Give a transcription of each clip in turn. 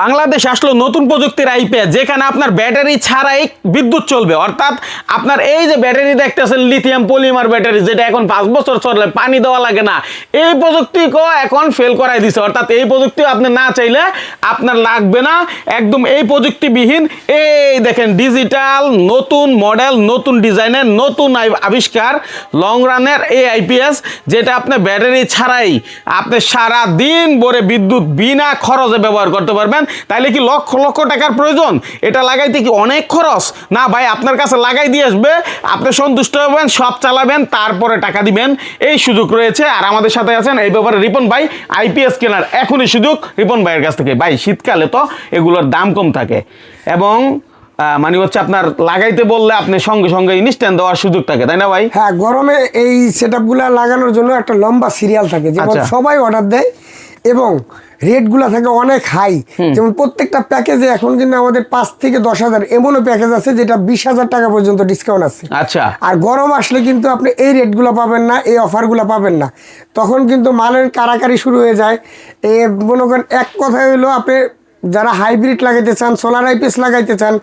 বাংলাদেশ আসলো নতুন প্রযুক্তির আইপিএস যেখানে আপনার ব্যাটারি ছাড়াই বিদ্যুৎ চলবে। অর্থাৎ আপনার এই যে ব্যাটারি দেখতেছেন লিথিয়াম পলিমার ব্যাটারি, যেটা এখন পাঁচ বছর চললে পানি দেওয়া লাগে না। এই প্রযুক্তিকেও এখন ফেল করাই দিছে। অর্থাৎ এই প্রযুক্তি আপনি না চাইলে আপনার লাগবে না। একদম এই প্রযুক্তিবিহীন, এই দেখেন ডিজিটাল নতুন মডেল নতুন ডিজাইনের নতুন আবিষ্কার লং রানের এই আইপিএস যেটা আপনি ব্যাটারি ছাড়াই আপনি সারা দিন ভরে বিদ্যুৎ বিনা খরচে ব্যবহার করতে পারবেন। তাইলে কি লক্ষ লক্ষ টাকার প্রয়োজন? এটা লাগাইতে কি অনেক খরচ? না ভাই আপনার কাছে লাগাই দিয়ে আসবে আপনি সন্তুষ্ট হবেন সব চালাবেন তারপরে টাকা দিবেন। এই সুযোগ রয়েছে আর আমাদের সাথে আছেন এই ব্যাপারে রিপন ভাই আইপিএস কেনার এখনই সুযোগ রিপন ভাইয়ের কাছ থেকে। ভাই শীতকালে তো এগুলোর দাম কম থাকে। এবং মানে হচ্ছে আপনার লাগাইতে বললে আপনি সঙ্গে সঙ্গে ইনস্ট্যান্ট দেওয়ার সুযোগ থাকে তাই না ভাই? হ্যাঁ গরমে এই সেট লাগানোর জন্য একটা লম্বা সিরিয়াল থাকে যেমন আচ্ছা। সবাই অর্ডার দেয় এবং রেটগুলো থাকে অনেক হাই যেমন প্রত্যেকটা প্যাকেজে এখন কিন্তু আমাদের পাঁচ থেকে দশ হাজার এমনও প্যাকেজ আছে যেটা বিশ হাজার টাকা পর্যন্ত ডিসকাউন্ট আছে। আচ্ছা। আর গরম আসলে কিন্তু আপনি এই রেটগুলো পাবেন না এই অফারগুলো পাবেন না। তখন কিন্তু মালের কারাকারি শুরু হয়ে যায়। এ মনে করেন এক কথায় হলো আপনি যারা হাইব্রিড লাগাইতে চান সোলার আইপিএস লাগাইতে চান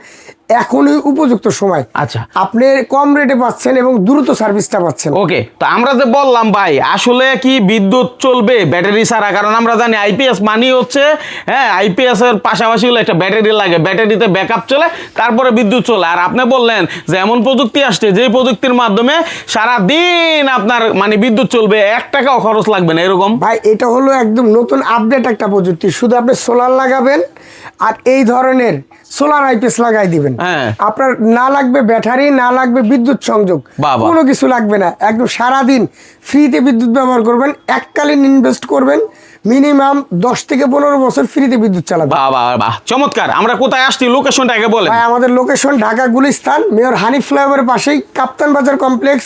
এখনই উপযুক্ত সময়। আচ্ছা। আপনি কম রেটে পাচ্ছেন এবং দ্রুত সার্ভিসটা পাচ্ছেন। ওকে তো আমরা যে বললাম ভাই আসলে কি বিদ্যুৎ চলবে ব্যাটারি ছাড়া? কারণ আমরা জানি আইপিএস মানি হচ্ছে হ্যাঁ আইপিএস এর পাশাপাশি হলো একটা ব্যাটারি লাগে। ব্যাটারিতে ব্যাকআপ চলে তারপরে বিদ্যুৎ চলে। আর আপনি বললেন যে এমন প্রযুক্তি আসছে যে প্রযুক্তির মাধ্যমে সারা দিন আপনার মানে বিদ্যুৎ চলবে এক টাকাও খরচ লাগবে না এরকম? ভাই এটা হলো একদম নতুন আপডেট একটা প্রযুক্তি। শুধু আপনি সোলার লাগাবেন আর এই ধরনের সোলার আইপিএস লাগাই দিবেন। হ্যাঁ। আপনার না লাগবে ব্যাটারি না লাগবে বিদ্যুৎ সংযোগ। কোনো কিছু লাগবে না। একদম সারাদিন ফ্রিতে বিদ্যুৎ ব্যবহার করবেন এককালীন ইনভেস্ট করবেন মিনিমাম দশ থেকে পনেরো বছর ফ্রিতে বিদ্যুৎ চালাবেন। বাহ বাহ বাহ। চমৎকার। আমরা কোথায় আসছি? লোকেশনটা আগে বলেন। ভাই আমাদের লোকেশন ঢাকা গুলিস্তান মেয়র হানিফ ফ্লাইওভারের পাশেই কাপ্তান বাজার কমপ্লেক্স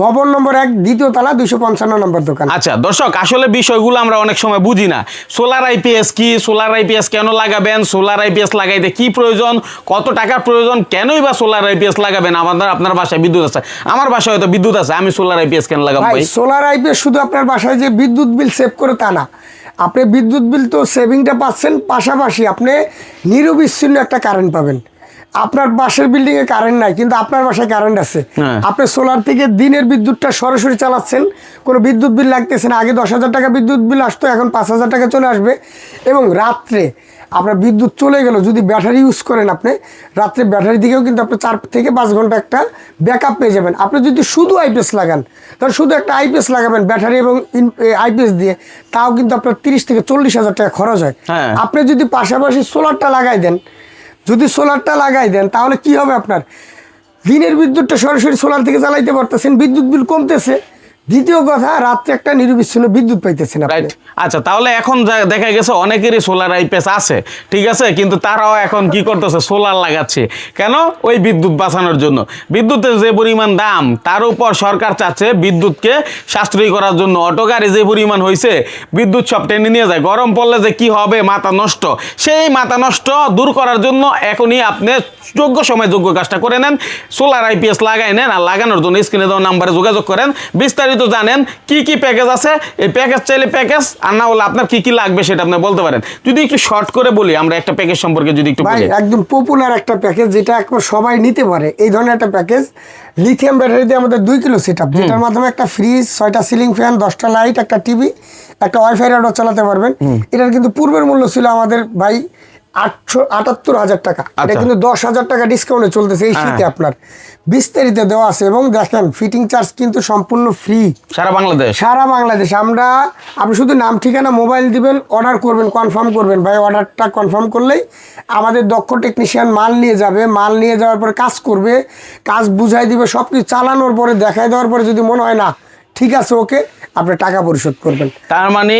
ভবন নম্বর এক দ্বিতীয় তলা দুইশো পঞ্চান্ন নম্বর দোকান। আচ্ছা দর্শক আসলে বিষয়গুলো আমরা অনেক সময় বুঝি না। সোলার আইপিএস কি? সোলার আইপিএস কেন লাগাবেন? সোলার আইপিএস লাগাইতে কি প্রয়োজন? কত টাকার প্রয়োজন? কেনই বা সোলার আইপিএস লাগাবেন? আমাদের আপনার বাসায় বিদ্যুৎ আছে। আমার বাসায় হয়তো বিদ্যুৎ আছে। আমি সোলার আইপিএস কেন লাগাবো সোলার আইপিএস শুধু আপনার বাসায় যে বিদ্যুৎ বিল সেভ করে তা না। আপনি বিদ্যুৎ বিল তো সেভিংটা পাচ্ছেন। পাশাপাশি আপনি নিরবিচ্ছিন্ন একটা কারেন্ট পাবেন। আপনার বাসার বিল্ডিং এ কারেন্ট নাই কিন্তু আপনার বাসায় কারেন্ট আছে হ্যাঁ। আপনি সোলার থেকে দিনের বিদ্যুৎটা সরাসরি চালাচ্ছেন কোনো বিদ্যুৎ বিল লাগতেছে না আগে দশ হাজার টাকা বিদ্যুৎ বিল আসতো এখন পাঁচ হাজার টাকা চলে আসবে এবং রাত্রে আপনার বিদ্যুৎ চলে গেল যদি ব্যাটারি ইউজ করেন আপনি রাত্রে ব্যাটারি দিকেও কিন্তু আপনি চার থেকে পাঁচ ঘণ্টা একটা ব্যাকআপ পেয়ে যাবেন আপনি যদি শুধু আইপিএস লাগান তাহলে শুধু একটা আইপিএস লাগাবেন ব্যাটারি এবং আইপিএস দিয়ে তাও কিন্তু আপনার তিরিশ থেকে চল্লিশ হাজার টাকা খরচ হয় হ্যাঁ। আপনি যদি পাশাপাশি সোলারটা লাগাই দেন যদি সোলারটা লাগাই দেন, তাহলে কি হবে আপনার? দিনের বিদ্যুৎটা সরাসরি সোলার থেকে চালাইতে পারতেছেন, বিদ্যুৎ বিল কমতেছে। দ্বিতীয় কথা, রাত্রে একটা নিরবিচ্ছিন্ন বিদ্যুৎ পাইতেছেন রাইট আচ্ছা তাহলে এখন দেখা গেছে, অনেকেরই সোলার আইপিএস আছে, ঠিক আছে? কিন্তু তারাও এখন কি করতেছে? সোলার লাগাচ্ছে। কেন? ওই বিদ্যুৎ বাঁচানোর জন্য। বিদ্যুতের যে পরিমাণ দাম, তার উপর সরকার চাচ্ছে বিদ্যুৎকে সাশ্রয়ী করার জন্য। অটো গাড়ি যে পরিমাণ হয়েছে বিদ্যুৎ সব টেনে নিয়ে যায়। গরম পড়লে যে কি হবে? মাথা নষ্ট। সেই মাথা নষ্ট দূর করার জন্য এখনই আপনি যোগ্য সময় যোগ্য কাজটা করে নেন। সোলার আইপিএস লাগাই নেন আর লাগানোর জন্য স্ক্রিনে দেওয়া নাম্বারে যোগাযোগ করেন। বিস্তারিত জানেন কি কি প্যাকেজ আছে। এই প্যাকেজ চাইলে প্যাকেজ আর না হলে আপনার কি কি লাগবে সেটা আপনি বলতে পারেন। যদি একটু শর্ট করে বলি আমরা একটা প্যাকেজ সম্পর্কে যদি একটু ভাই বলি একদম পপুলার একটা প্যাকেজ যেটা একবার সবাই নিতে পারে। এই ধরনের একটা প্যাকেজ লিথিয়াম ব্যাটারি দিয়ে আমাদের দুই কিলো সেট আপ যেটার মাধ্যমে একটা ফ্রিজ ছয়টা সিলিং ফ্যান দশটা লাইট একটা টিভি একটা ওয়াইফাই রাউটার চালাতে পারবেন। এটার কিন্তু পূর্বের মূল্য ছিল আমাদের ভাই আটশো আটাত্তর হাজার টাকা। এটা আচ্ছা। কিন্তু দশ হাজার টাকা ডিসকাউন্টে চলতেছে এই শীতে হ্যাঁ। আপনার। বিস্তারিত দেওয়া আছে এবং দেখেন ফিটিং চার্জ কিন্তু সম্পূর্ণ ফ্রি সারা বাংলাদেশ? সারা বাংলাদেশ। আমরা আপনি শুধু নাম ঠিকানা মোবাইল দিবেন অর্ডার করবেন কনফার্ম করবেন। ভাই অর্ডারটা কনফার্ম করলেই আমাদের দক্ষ টেকনিশিয়ান মাল নিয়ে যাবে। মাল নিয়ে যাওয়ার পরে কাজ করবে কাজ বুঝাই দিবে সব কিছু চালানোর পরে দেখাই দেওয়ার পরে যদি মনে হয় না ঠিক আছে ওকে। আপনি টাকা পরিশোধ করবেন। তার মানে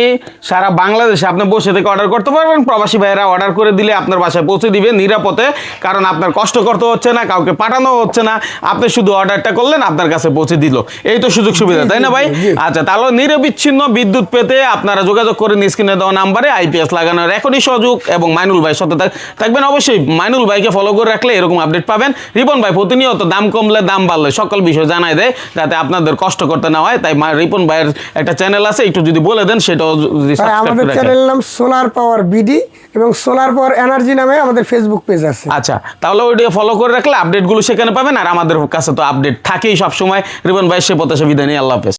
সারা বাংলাদেশে আপনি বসে থেকে অর্ডার করতে পারবেন প্রবাসী ভাইয়েরা অর্ডার করে দিলে আপনার বাসায় পৌঁছে দিবে নিরাপদে কারণ আপনার কষ্ট করতে হচ্ছে না কাউকে পাঠানো হচ্ছে না। আপনি শুধু অর্ডারটা করলেন আপনার কাছে পৌঁছে দিল। এই তো সুযোগ সুবিধা তাই না ভাই? আচ্ছা তাহলে নিরবিচ্ছিন্ন বিদ্যুৎ পেতে আপনারা যোগাযোগ করে স্ক্রিনে দেওয়া নাম্বারে আইপিএস লাগানোর এখনই সহযোগ এবং মাইনুল ভাই সাথে থাকবেন। অবশ্যই মাইনুল ভাইকে ফলো করে রাখলে এরকম আপডেট পাবেন। রিপন ভাই প্রতিনিয়ত দাম কমলে দাম বাড়লে সকল বিষয় জানাই দেয় যাতে আপনাদের কষ্ট করতে না হয়। তাই রিপন ভাইয়ের একটা চ্যানেল আছে একটু যদি বলে দেন সেটাও যদি আমাদের চ্যানেল নাম সোলার পাওয়ার বিডি এবং সোলার পাওয়ার এনার্জি নামে আমাদের ফেসবুক পেজ আছে। আচ্ছা তাহলে ওইটা ফলো করে রাখলে আপডেটগুলো সেখানে পাবেন আর আমাদের কাছে তো আপডেট থাকেই সবসময়। রিপন ভাই সে পথে বিদায় নিয়ে আল্লাহ হাফেজ।